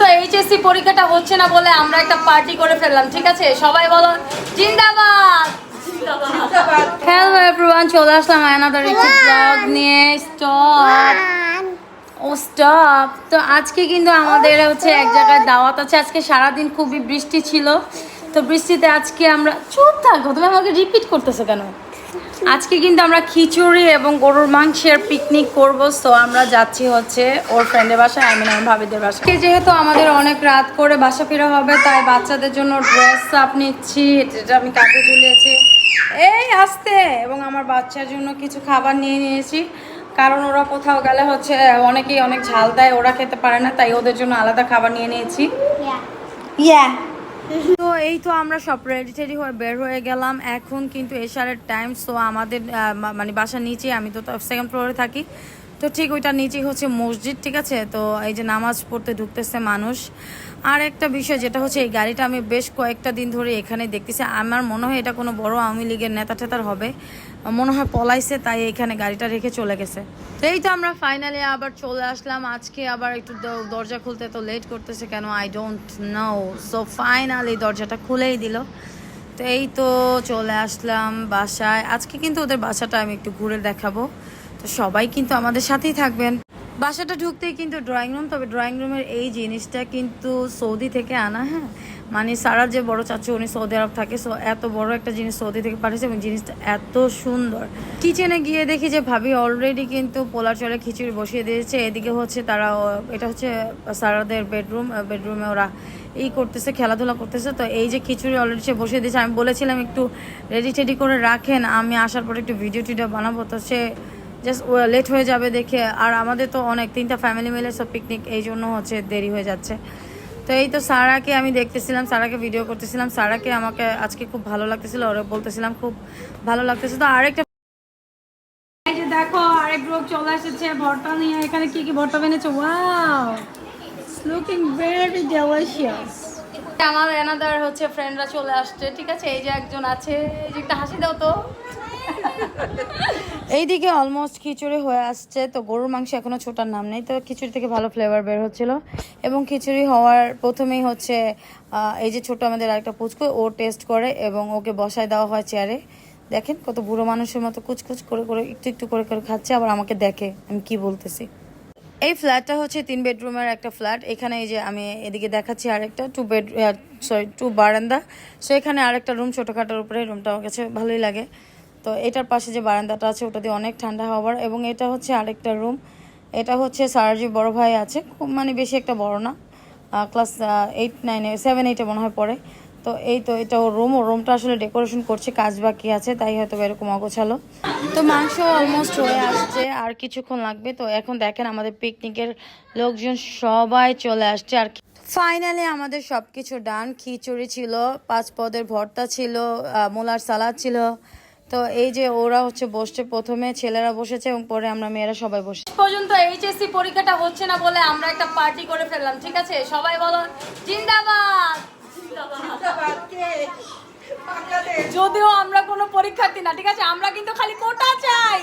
পর্যন্ত এইচএসসি পরীক্ষাটা হচ্ছে না বলে আমরা একটা পার্টি করে ফেললাম ঠিক আছে? সবাই বলো জিন্দাবাদ! হ্যালো এভরিওয়ান চলে আসলাম আয়নাদার একটি ব্লগ নিয়ে। স্টপ ও স্টপ তো আজকে কিন্তু আমাদের হচ্ছে এক জায়গায় দাওয়াত আছে। আজকে সারাদিন খুবই বৃষ্টি ছিল। তো বৃষ্টিতে আজকে আমরা চুপ থাকো তুমি আমাকে রিপিট করতেছো কেন? আজকে কিন্তু আমরা খিচুড়ি এবং গরুর মাংসের পিকনিক করব। সো আমরা যাচ্ছি হচ্ছে ওর ফ্রেন্ডের বাসায় আই মিন আমার ভাবিদের বাসায়। যেহেতু আমাদের অনেক রাত করে বাসা ফেরা হবে তাই বাচ্চাদের জন্য ড্রেস আপ নিচ্ছি যেটা আমি কাকে ঝুলিয়েছি। এই আসতে! এবং আমার বাচ্চার জন্য কিছু খাবার নিয়ে নিয়েছি। কারণ ওরা কোথাও গেলে হচ্ছে অনেকেই অনেক ঝাল দেয় ওরা খেতে পারে না তাই ওদের জন্য আলাদা খাবার নিয়ে নিয়েছি। ইয়া তো এই তো আমরা সব রেডি টেডি হয়ে বের হয়ে গেলাম। এখন কিন্তু এশারের টাইম সো আমাদের মানে বাসার নিচে আমি তো সেকেন্ড ফ্লোরে থাকি। তো ঠিক ওইটার নিচেই হচ্ছে মসজিদ, ঠিক আছে? তো এই যে নামাজ পড়তে ঢুকতেছে মানুষ। আর একটা বিষয় যেটা হচ্ছে, এই গাড়িটা আমি বেশ কয়েকটা দিন ধরে এখানে দেখতেছি। আমার মনে হয় এটা কোনো বড় আওয়ামী লীগের নেতা টেতার হবে। মনে হয় পলাইছে, তাই এখানে গাড়িটা রেখে চলে গেছে। এই তো আমরা ফাইনালি আবার চলে আসলাম। আজকে আবার একটু দরজা খুলতে তো লেট করতেছে কেন? I don't know so finally দরজাটা খুলেই দিল। তো এই তো চলে আসলাম বাসায়। আজকে কিন্তু ওদের বাসাটা আমি একটু ঘুরে দেখাবো। তো সবাই কিন্তু আমাদের সাথেই থাকবেন। বাসাটা ঢুকতেই কিন্তু ড্রয়িং রুম তবে ড্রয়িং রুমের এই জিনিসটা কিন্তু সৌদি থেকে আনা হ্যাঁ? মানে সারা যে বড় চাচু, উনি সৌদি আরব থাকে সো এত বড় একটা জিনিস সৌদি থেকে পাঠিয়েছে এবং জিনিসটা এত সুন্দর। কিচেনে গিয়ে দেখি যে ভাবি অলরেডি কিন্তু পোলার চলে খিচুড়ি বসিয়ে দিয়েছে, এদিকে হচ্ছে তারা এটা হচ্ছে সারাদের বেডরুম বেডরুমে ওরা এই করতেছে, খেলাধুলা করতেছে, তো এই যে খিচুড়ি অলরেডি সে বসিয়ে দিয়েছে, আমি বলেছিলাম একটু রেডি টেডি করে রাখেন, আমি আসার পরে একটু ভিডিও টিডিও বানাবো, তো সে জাস্ট লেট হয়ে যাবে দেখে। আর আমাদের তো অনেক তিনটা ফ্যামিলি মিলে সব পিকনিক এই জন্য হচ্ছে দেরি হয়ে যাচ্ছে। তো এই তো সারাকে আমি দেখতেছিলাম সারাকে ভিডিও করতেছিলাম। সারাকে আমাকে আজকে খুব ভালো লাগতেছিল ওরা বলতেছিলাম খুব ভালো লাগতেছে। তো আরেকটা দেখো আরেক গ্রুপ চলে এসেছে ভর্তা নিয়ে। এখানে কি কি ভর্তা বেনেছে ওয়াও লুকিং ভেরি ডেলিশিয়াস আমার এনাদার হচ্ছে ফ্রেন্ডরা চলে আসছে ঠিক আছে? এই যে একজন আছে এই যে একটা হাসি দাও তো। এইদিকে অলমোস্ট খিচুড়ি হয়ে আসছে, তো গরুর মাংস এখনও ছোটার নাম নেই, তো খিচুড়ি থেকে ভালো ফ্লেভার বের হচ্ছিল। এবং খিচুড়ি হওয়ার প্রথমেই হচ্ছে এই যে ছোট আমাদের আরেকটা পুচকু, ও টেস্ট করে এবং ওকে বসায় দেওয়া হয় চেয়ারে দেখেন কত বুড়ো মানুষের মতো কুচকুচ করে করে, একটু একটু করে করে খাচ্ছে, আবার আমাকে দেখে, আমি কি বলতেছি। এই ফ্ল্যাটটা হচ্ছে তিন বেডরুমের একটা ফ্ল্যাট এখানে এই যে আমি এদিকে দেখাচ্ছি আরেকটা টু বেড সরি টু বারান্দা। সো এখানে আরেকটা রুম ছোটোখাটোর উপরে রুমটা আমার কাছে ভালোই লাগে। তো এটার পাশে যে বারান্দাটা আছে, ওটা দিয়ে অনেক ঠান্ডা হওয়ার। এবং এটা হচ্ছে আরেকটা রুম। এটা হচ্ছে সারাজি বড় ভাই আছে। খুব মানে বেশি একটা বড় না। ক্লাস এইট নাইনে সেভেন এইটে মনে হয় পড়ে। তো এই তো এটা ওর রুম ও রুমটা আসলে ডেকোরেশন করছে, কাজ বাকি আছে, তাই হয়তো এরকম অগোছালো। তো মাংস অলমোস্ট হয়ে আসছে, আর কিছুক্ষণ লাগবে। তো এখন দেখেন আমাদের পিকনিকের লোকজন সবাই চলে আসছে। আর ফাইনালি আমাদের সব কিছু ডান খিচুড়ি ছিল, পাঁচ পদের ভর্তা ছিল মোলার সালাদ ছিল। তো এই যে ওরা হচ্ছে বসছে প্রথমে ছেলেরা বসেছে এবং পরে আমরা মেয়েরা সবাই বসে পর্যন্ত এইচএসসি পরীক্ষাটা হচ্ছে না বলে আমরা একটা পার্টি করে ফেললাম ঠিক আছে? সবাই বলো জিন্দাবাদ! যদিও আমরা কোনো পরীক্ষার্থী না ঠিক আছে? আমরা কিন্তু খালি কোটা চাই!